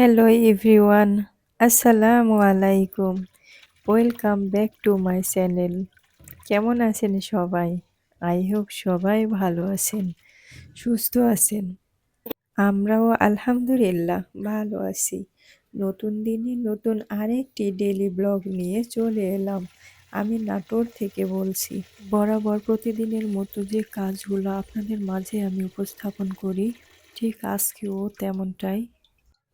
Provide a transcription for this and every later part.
Hello everyone আসসালামু আলাইকুম welcome back to my channel কেমন আছেন সবাই? আই হোপ সবাই ভালো আছেন, সুস্থ আছেন। আমরাও আলহামদুলিল্লাহ ভালো আছি। নতুন দিনে নতুন আরেকটি ডেলি ব্লগ নিয়ে চলে এলাম। আমি নাটোর থেকে বলছি, বরাবর প্রতিদিনের মতো যে কাজগুলো আপনাদের মাঝে আমি উপস্থাপন করি, ঠিক আজকেও তেমনটাই।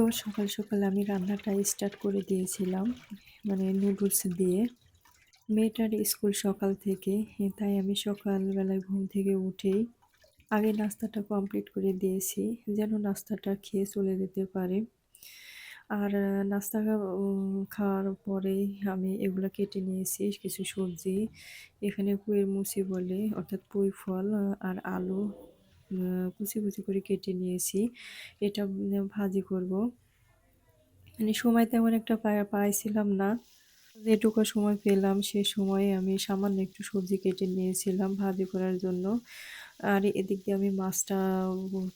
তো সকাল সকাল আমি রান্নাটা স্টার্ট করে দিয়েছিলাম মানে নুডলস দিয়ে। মেয়েটার স্কুল সকাল থেকে, তাই আমি সকালবেলায় ঘুম থেকে উঠেই আগে নাস্তাটা কমপ্লিট করে দিয়েছি, যেন নাস্তাটা খেয়ে চলে যেতে পারে। আর নাস্তা খাওয়ার পরেই আমি এগুলো কেটে নিয়েছি, কিছু সবজি, এখানে পুয়ের মুসি বলে, অর্থাৎ পুঁই ফল আর আলু। কুচি কুচি করে কেটে নিয়েছি। এটা ভাজি করব। মানে সময় তেমন একটা পাইছিলাম না। যেটুকু সময় পেলাম, সে সময়ে আমি সামান্য একটু সবজি কেটে নিয়েছিলাম ভাজি করার জন্য। আর এদিক দিয়ে আমি মাছটা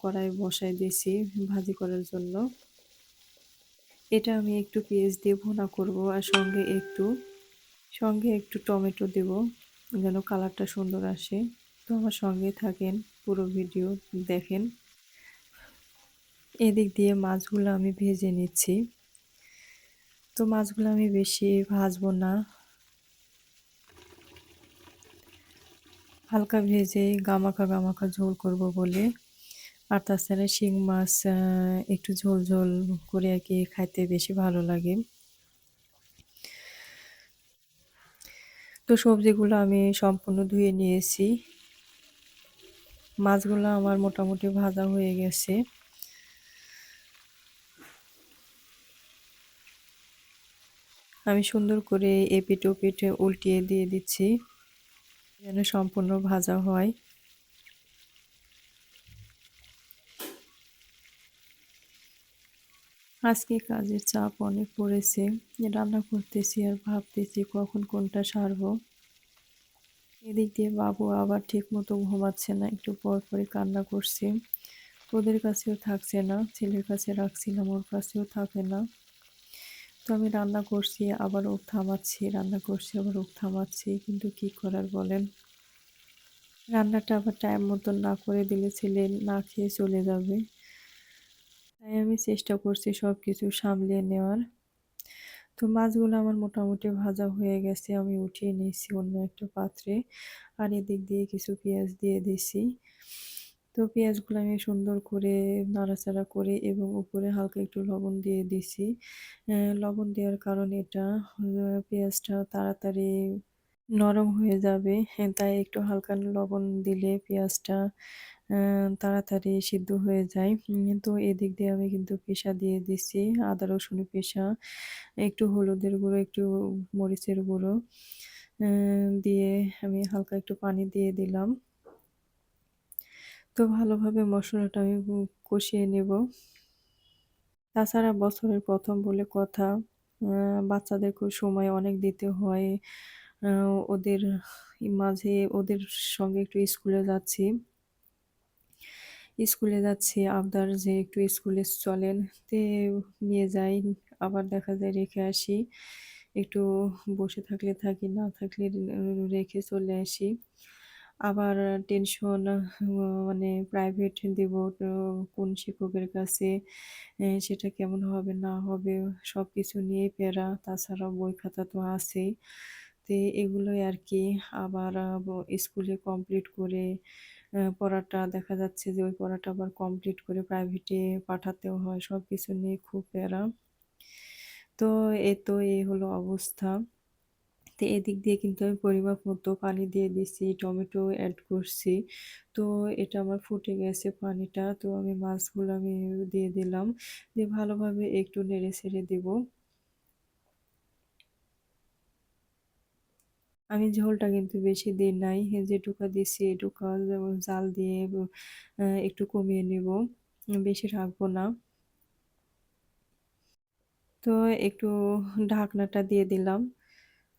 কড়াই বসাই দিয়েছি ভাজি করার জন্য। এটা আমি একটু পেঁয়াজ দিয়ে ভোনা করব আর সঙ্গে একটু সঙ্গে একটু টমেটো দেব, যেন কালারটা সুন্দর আসে। তো আমার সঙ্গে থাকেন। পুরো ভিডিও দেখেন। এদিক দিয়ে মাছগুলো আমি ভেজে নিচ্ছি। তো মাছগুলো আমি বেশি ভাজবো না। হালকা ভেজে গামাখা গামাখা ঝোল করব বলে। আর তাছাড়া শিং মাছ একটু ঝোল ঝোল করে আর কি খাইতে বেশি ভালো লাগে। তো সবজিগুলো আমি সম্পূর্ণ ধুয়ে নিয়েছি। মাছগুলো আমার মোটামুটি ভাজা হয়ে গেছে। আমি সুন্দর করে এপিট ওপিট উল্টিয়ে দিয়ে দিচ্ছি, যেন সম্পূর্ণ ভাজা হয়। আজকে কাজের চাপ অনেক পড়েছে, রান্না করতেছি আর ভাবতেছি কখন কোনটা সারবো। এদিক দিয়ে বাবু আবার ঠিক মতো ঘুমাচ্ছে না, একটু পর পরে কান্না করছে। ওদের কাছেও থাকছে না, ছেলের কাছে রাখছিলাম, ওর কাছেও থাকে না। তো আমি রান্না করছি, আবার ওক থামাচ্ছি, রান্না করছি, আবার ওক থামাচ্ছি, কিন্তু কি করার বলেন? রান্নাটা আবার টাইম মতন না করে দিলে ছেলে না খেয়ে চলে যাবে। তাই আমি চেষ্টা করছি সব কিছু সামলিয়ে নেওয়ার। তো মাছগুলো আমার মোটামুটি ভাজা হয়ে গেছে, আমি উঠিয়ে নিয়েছি অন্য একটা পাত্রে। আর এদিক দিয়ে কিছু পেঁয়াজ দিয়ে দিছি তো পেঁয়াজগুলো আমি সুন্দর করে নাড়াচাড়া করে এবং উপরে হালকা একটু লবণ দিয়ে দিছি লবণ দেওয়ার কারণ এটা পেঁয়াজটা তাড়াতাড়ি নরম হয়ে যাবে, তাই একটু হালকা লবণ দিলে পেঁয়াজটা তাড়াতাড়ি সিদ্ধ হয়ে যায়। তো এদিক দিয়ে আমি কিন্তু পেশা দিয়ে দিচ্ছি। আদা রসুনের পেশা, একটু হলুদের গুঁড়ো, একটু মরিচের গুঁড়ো দিয়ে আমি হালকা একটু পানি দিয়ে দিলাম। তো ভালোভাবে মশলাটা আমি কষিয়ে নেব। তাছাড়া বছরের প্রথম বলে কথা বাচ্চাদেরকে সময় অনেক দিতে হয়। ওদের মাঝে ওদের সঙ্গে একটু স্কুলে যাচ্ছি। স্কুলে যাচ্ছি, আবদার যে একটু স্কুলে চলেন। তে নিয়ে যাই, আবার দেখা যায় রেখে আসি। একটু বসে থাকলে থাকি, না থাকলে রেখে চলে আসি। আবার টেনশন মানে প্রাইভেট দেব কোন শিক্ষকের কাছে সেটা কেমন হবে, না হবে সব কিছু নিয়ে প্যারা তাছাড়া বই খাতা তো আছেই। তো এগুলোই আর কি, আবার স্কুলে কমপ্লিট করে পড়াটা দেখা যাচ্ছে যে, ওই পড়াটা আবার কমপ্লিট করে প্রাইভেটে পাঠাতেও হয়। সব কিছু নিয়ে খুব প্যারা। তো এ তো এই হলো অবস্থা। তো এদিক দিয়ে কিন্তু আমি পরিমাপ মতো পানি দিয়ে দিছি, টমেটো অ্যাড করছি। তো এটা আমার ফুটে গেছে পানিটা। তো আমি মাছগুলো আমি দিয়ে দিলাম। দিয়ে ভালোভাবে একটু নেড়ে ছেড়ে দেবো। আমি ঝোলটা কিন্তু বেশি দিই নাই যেটুকু দিছি এটুকু জাল দিয়ে একটু কমিয়ে নেব বেশি রাখব না তো একটু ঢাকনাটা দিয়ে দিলাম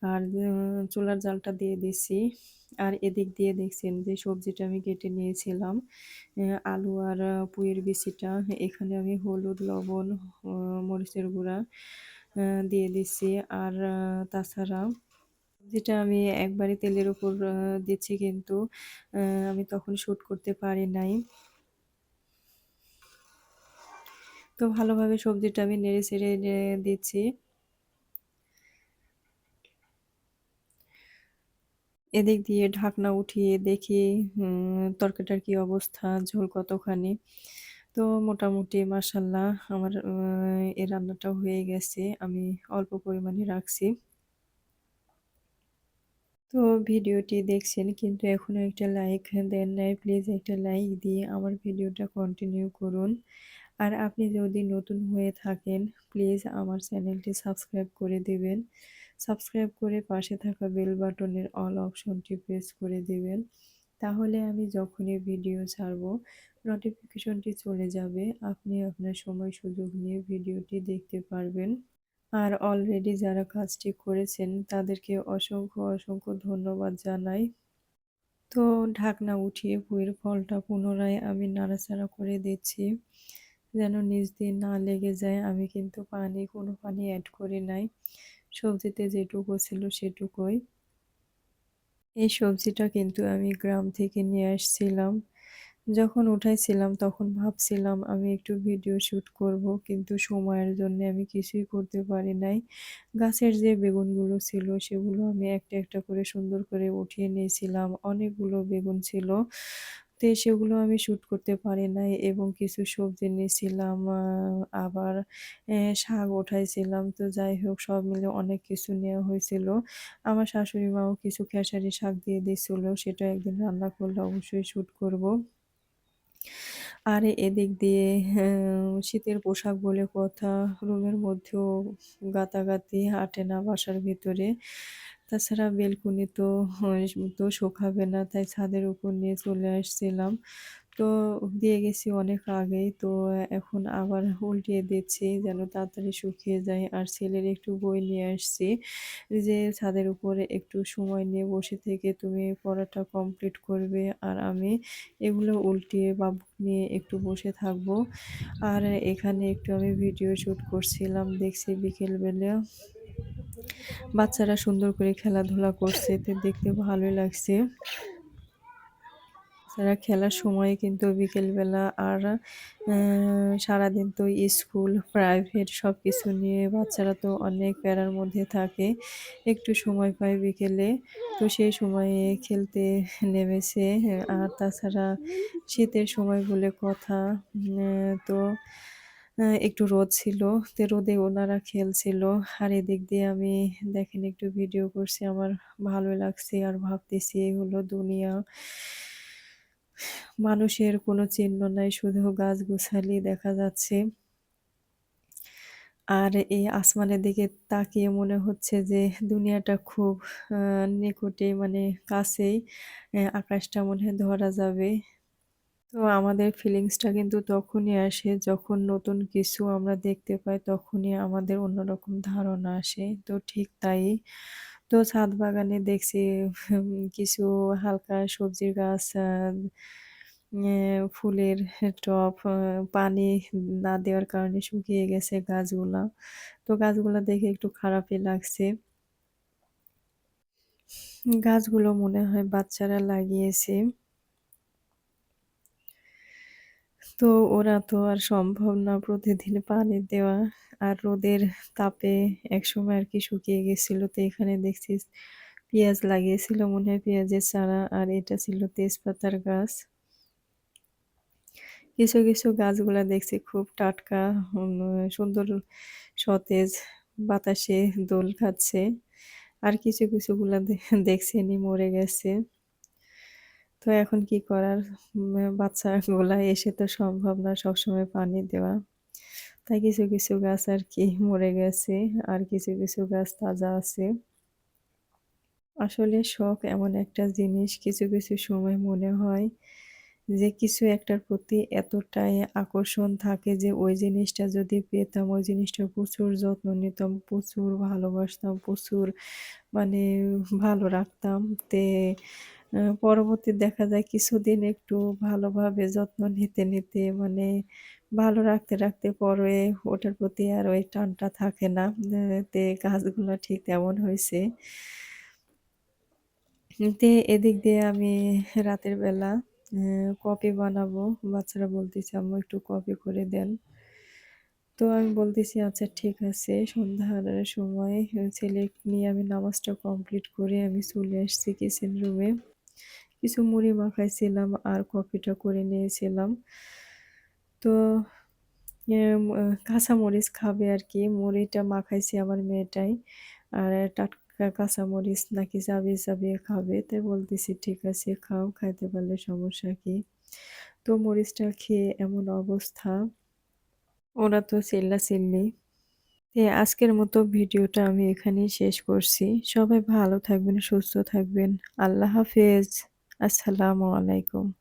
আর চুলার জালটা দিয়ে দিছি। আর এদিক দিয়ে দেখছেন যে সবজিটা আমি কেটে নিয়েছিলাম। আলু আর পুঁইয়ের বিচিটা এখানে আমি হলুদ, লবণ, মরিচের গুঁড়া দিয়ে দিচ্ছি। আর তাছাড়া যেটা আমি একবারে তেলের উপর দিচ্ছি কিন্তু আমি তখন শ্যুট করতে পারি নাই। তো ভালোভাবে সবজিটা আমি নেড়ে-চেড়ে দিচ্ছি। এদিক দিয়ে ঢাকনা উঠিয়ে দেখি তরকারিটার কি অবস্থা, ঝোল কতখানি। তো মোটামুটি মাশাআল্লাহ আমার আ এই রান্নাটাও হয়ে গেছে। আমি অল্প পরিমাণে রাখছি। তো ভিডিওটি দেখছেন কিন্তু এখনও একটা লাইক দেন নাই। প্লিজ একটা লাইক দিয়ে আমার ভিডিওটা কন্টিনিউ করুন। আর আপনি যদি নতুন হয়ে থাকেন প্লিজ আমার চ্যানেলটি সাবস্ক্রাইব করে দেবেন সাবস্ক্রাইব করে পাশে থাকা বেল বাটনের অল অপশনটি প্রেস করে দেবেন তাহলে আমি যখনই ভিডিও ছাড়বো নোটিফিকেশনটি চলে যাবে। আপনি আপনার সময় সুযোগ নিয়ে ভিডিওটি দেখতে পারবেন। আর অলরেডি যারা কাজটি করেছেন তাদেরকে অসংখ্য, অসংখ্য ধন্যবাদ জানাই। তো ঢাকনা উঠিয়ে পুঁইয়ের ফলটা পুনরায় আমি নাড়াচাড়া করে দিচ্ছি। যেন নিজ দিয়ে না লেগে যায়। আমি কিন্তু পানি কোনো পানি অ্যাড করি নাই। সবজিতে যেটুকু ছিল সেটুকুই। এই সবজিটা কিন্তু আমি গ্রাম থেকে নিয়ে আসছিলাম। যখন উঠাইছিলাম তখন ভাবছিলাম আমি একটু ভিডিও শ্যুট করব। কিন্তু সময়ের জন্যে আমি কিছুই করতে পারি নাই। গাছের যে বেগুনগুলো ছিল সেগুলো আমি একটা, একটা করে সুন্দর করে উঠিয়ে নিয়েছিলাম। অনেকগুলো বেগুন ছিল। তো সেগুলো আমি শুট করতে পারি নাই এবং কিছু সবজি নিয়েছিলাম আবার শাক উঠাইছিলাম। তো যাই হোক সব মিলে অনেক কিছু নেওয়া হয়েছিল। আমার শাশুড়ি মাও কিছু খেসারি শাক দিয়ে দিছিল। সেটা একদিন রান্না করলে অবশ্যই শ্যুট করব। আর এদিক দিয়ে হ্যাঁ শীতের পোশাক বলে কথা, রুমের মধ্যেও গাতাগাতি হাঁটে না বাসার ভিতরে। তাছাড়া বেলকুনি তো তো শোকাবে না, তাই ছাদের উপর নিয়ে চলে আসছিলাম। তো দিয়ে গেছি অনেক আগেই তো এখন আবার উল্টিয়ে দিচ্ছি যেন তাড়াতাড়ি শুকিয়ে যায়। আর ছেলের একটু বই নিয়ে আসছি। যে, ছাদের উপরে একটু সময় নিয়ে বসে থেকে তুমি পড়াটা কমপ্লিট করবে। আর আমি এগুলো উল্টিয়ে বা বুক নিয়ে একটু বসে থাকব। আর এখানে একটু আমি ভিডিও শুট করছিলাম, দেখছি বিকেলবেলা। বাচ্চারা সুন্দর করে খেলাধুলা করছে, তো দেখতে ভালোই লাগছে। তারা খেলার সময় কিন্তু বিকেলবেলা আর সারাদিন তো স্কুল, প্রাইভেট সব কিছু নিয়ে বাচ্চারা তো অনেক প্যারার মধ্যে থাকে। একটু সময় পায় বিকেলে। তো সেই সময়ে খেলতে নেমেছে। আর তাছাড়া শীতের সময় বলে কথা তো একটু রোদ ছিল। তো রোদে ওনারা খেলছিল। আর এদিক দিয়ে আমি দেখেন একটু ভিডিও করছি। আমার ভালো লাগছে আর ভাবতেছি এই হলো দুনিয়া। মানুষের কোনো চিহ্ন নাই, শুধু গাছ-গোছালি দেখা যাচ্ছে। আর এই আসমানের দিকে তাকিয়ে মনে হচ্ছে যে দুনিয়াটা খুব নিকটে মানে কাছেই। আকাশটা মনে ধরা যাবে। তো আমাদের ফিলিংসটা কিন্তু তখনই আসে যখন নতুন কিছু আমরা দেখতে পাই, তখনই আমাদের অন্যরকম ধারণা আসে। তো ঠিক তাই। তো ছাদ বাগানে দেখছি কিছু হালকা সবজির গাছ ফুলের টব পানি না দেওয়ার কারণে শুকিয়ে গেছে গাছগুলা। তো গাছগুলা দেখে একটু খারাপই লাগছে। গাছগুলো মনে হয় বাচ্চারা লাগিয়েছে। তো ওরা তো আর সম্ভব না প্রতিদিন পানি দেওয়া। আর রোদের তাপে একসময় আর কি শুকিয়ে গেছিল। তো এখানে দেখছি পেঁয়াজ লাগিয়েছিল মনে হয় পেঁয়াজের চারা আর এটা ছিল তেজপাতার গাছ। কিছু, কিছু গাছগুলা দেখছি খুব টাটকা সুন্দর সতেজ বাতাসে দোল খাচ্ছে। আর কিছু, কিছুগুলা দে দেখছেনই মরে গেছে। তো এখন কি করার? বাচ্চাগুলা এসে তো সম্ভব না সবসময় পানি দেওয়া। তাই কিছু, কিছু গাছ আর কি মরে গেছে। আর কিছু, কিছু গাছ তাজা আছে। আসলে শখ এমন একটা জিনিস কিছু, কিছু সময় মনে হয় যে কিছু একটার প্রতি এতটাই আকর্ষণ থাকে যে ওই জিনিসটা যদি পেতাম ওই জিনিসটার প্রচুর যত্ন নিতাম, প্রচুর ভালোবাসতাম, প্রচুর মানে ভালো রাখতাম। তে পরবর্তী দেখা যায় কিছুদিন একটু ভালোভাবে যত্ন নিতে, নিতে মানে ভালো রাখতে, রাখতে পরে ওটার প্রতি আর ওই টানটা থাকে না। তে গাছগুলা ঠিক তেমন হয়েছে তে এদিক দিয়ে আমি রাতের বেলা কফি বানাবো। বাচ্চারা বলতেছে, "আম্মু একটু কপি করে দেন।" তো আমি বলতেছি, "আচ্ছা ঠিক আছে।" সন্ধ্যার সময় ছেলে নিয়ে আমি নামাজটা কমপ্লিট করে আমি চলে আসছি কিচেন রুমে। কিছু মুড়ি মাখাইছিলাম আর কফিটা করে নিয়েছিলাম। তো এম আ কাঁচামরিচ খাবে আরকি। মুড়িটা মাখাইছি আমার মেয়েটাই। আর টাটকা কাঁচামরিচ নাকি চাবিয়ে, চাবিয়ে খাবে। তাই বলতেছি, "ঠিক আছে খাও, খাইতে পারলে সমস্যা কি?" তো মরিচটা খেয়ে এমন অবস্থা। ওরা তো চিল্লাচিল্লি। তে আজকের মতো ভিডিওটা আমি এখানেই শেষ করছি। সবাই ভালো থাকবেন, সুস্থ থাকবেন। আল্লাহ হাফেজ। আসসালামু আলাইকুম।